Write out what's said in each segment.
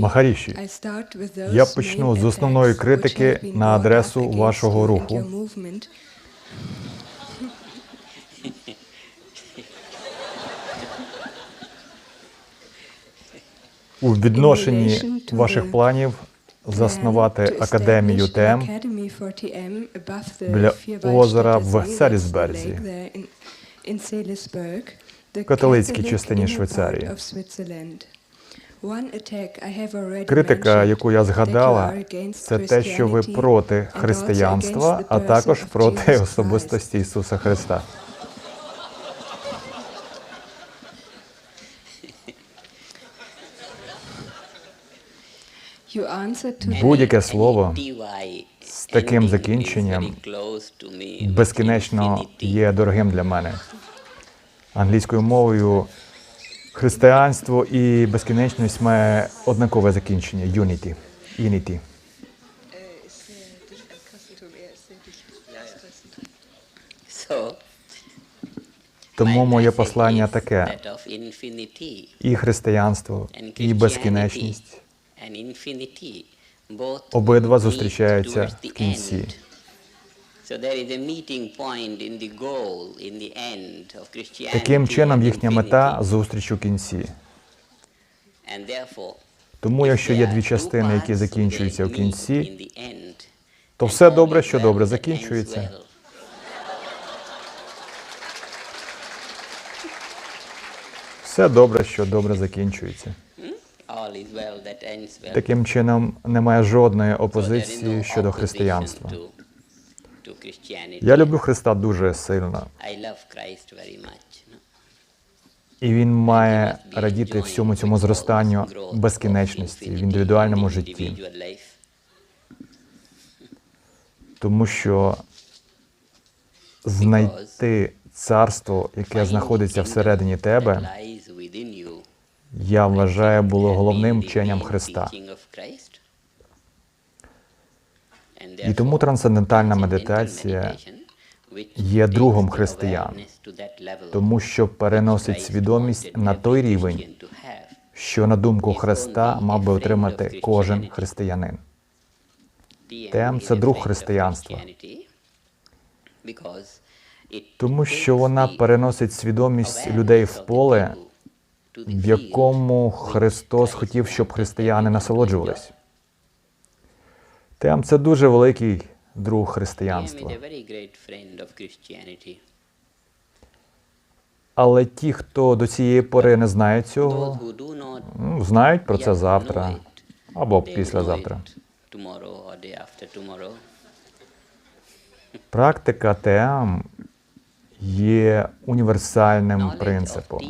Махаріші, я почну з основної критики на адресу вашого руху. У відношенні ваших планів заснувати академію ТМ біля озера в Селісберзі, католицькій частині Швейцарії. Критика, яку я згадала, це те, що ви проти християнства, а також проти особистості Ісуса Христа. Будь-яке слово з таким закінченням безкінечно є дорогим для мене. Англійською мовою християнство і безкінечність має однакове закінчення unity. Unity. Тому моє послання таке: і християнство, і безкінечність обидва зустрічаються в кінці. Таким чином, їхня мета зустріч у кінці. Тому, якщо є дві частини, які закінчуються в кінці, то все добре, що добре закінчується. Все добре, що добре закінчується. Таким чином, немає жодної опозиції щодо християнства. Я люблю Христа дуже сильно, і він має радіти всьому цьому зростанню безкінечності в індивідуальному житті, тому що знайти царство, яке знаходиться всередині тебе, я вважаю, було головним вченням Христа. І тому трансцендентальна медитація є другом християн, тому що переносить свідомість на той рівень, що на думку Христа мав би отримати кожен християнин. Тем це друг християнства. Тому що вона переносить свідомість людей в поле, в якому Христос хотів, щоб християни насолоджувались. Тем це дуже великий друг християнства. Але ті, хто до цієї пори не знають цього, ну, знають про це завтра або післязавтра. Практика ТМ є універсальним принципом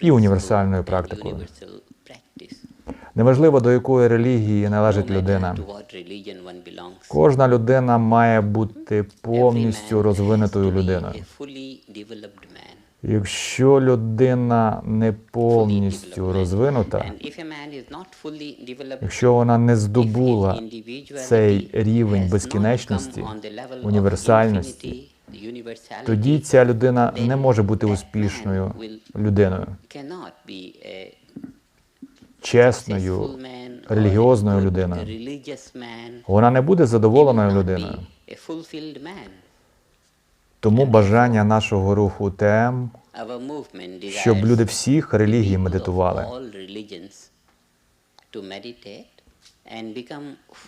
і універсальною практикою. Неважливо, до якої релігії належить людина. Кожна людина має бути повністю розвинутою людиною. Якщо людина не повністю розвинута, якщо вона не здобула цей рівень безкінечності, універсальності, тоді ця людина не може бути успішною людиною, чесною, релігіозною людиною. Вона не буде задоволеною людиною. Тому бажання нашого руху ТМ, щоб люди всіх релігій медитували.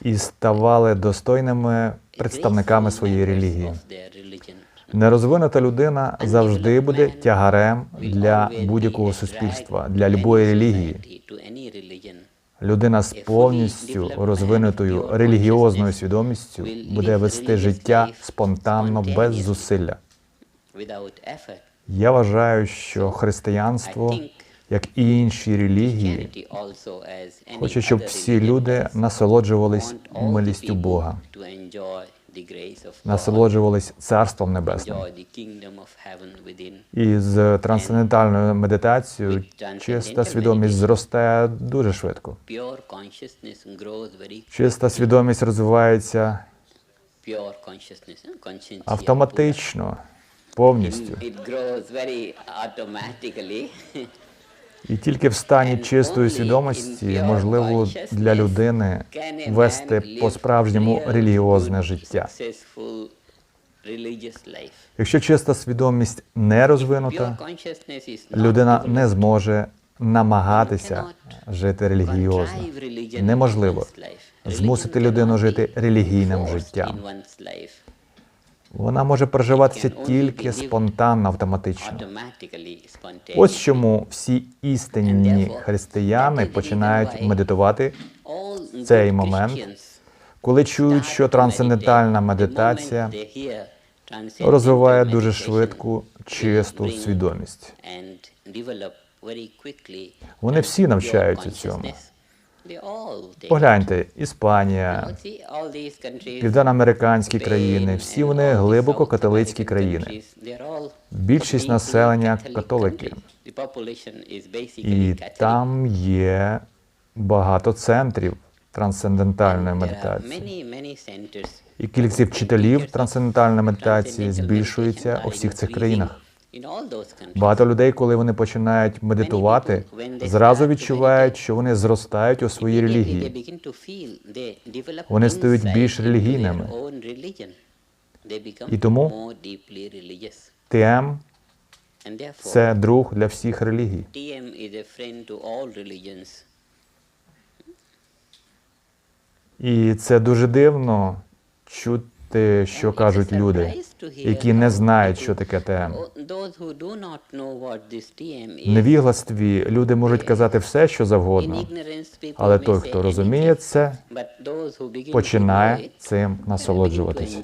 І ставали достойними представниками своєї релігії. Нерозвинута людина завжди буде тягарем для будь-якого суспільства, для любої релігії. Людина з повністю розвинутою релігіозною свідомістю буде вести життя спонтанно без зусилля. Я вважаю, що християнство, як і інші релігії, хоче, щоб всі люди насолоджувались милістю Бога, насолоджувались царством небесним. І з трансцендентальною медитацією чиста свідомість зростає дуже швидко. Чиста свідомість розвивається автоматично, повністю. І тільки в стані чистої свідомості можливо для людини вести по-справжньому релігіозне життя. Якщо чиста свідомість не розвинута, людина не зможе намагатися жити релігіозно. Неможливо змусити людину жити релігійним життям. Вона може проживатися тільки спонтанно, автоматично. Ось чому всі істинні християни починають медитувати All цей момент, коли чують, що трансцендентальна медитація розвиває дуже швидку, чисту свідомість. Вони всі навчаються цьому. Погляньте, Іспанія, південноамериканські країни, всі вони глибоко католицькі країни. Більшість населення католики. І там є багато центрів трансцендентальної медитації. І кількість вчителів трансцендентальної медитації збільшується у всіх цих країнах. Багато людей, коли вони починають медитувати, зразу відчувають, що вони зростають у своїй релігії. Вони стають більш релігійними. І тому. ТМ це друг для всіх релігій. І це дуже дивно чути, що кажуть люди, які не знають, що таке ТМ. Невігластві люди можуть казати все, що завгодно, але той, хто розуміє це, починає цим насолоджуватися.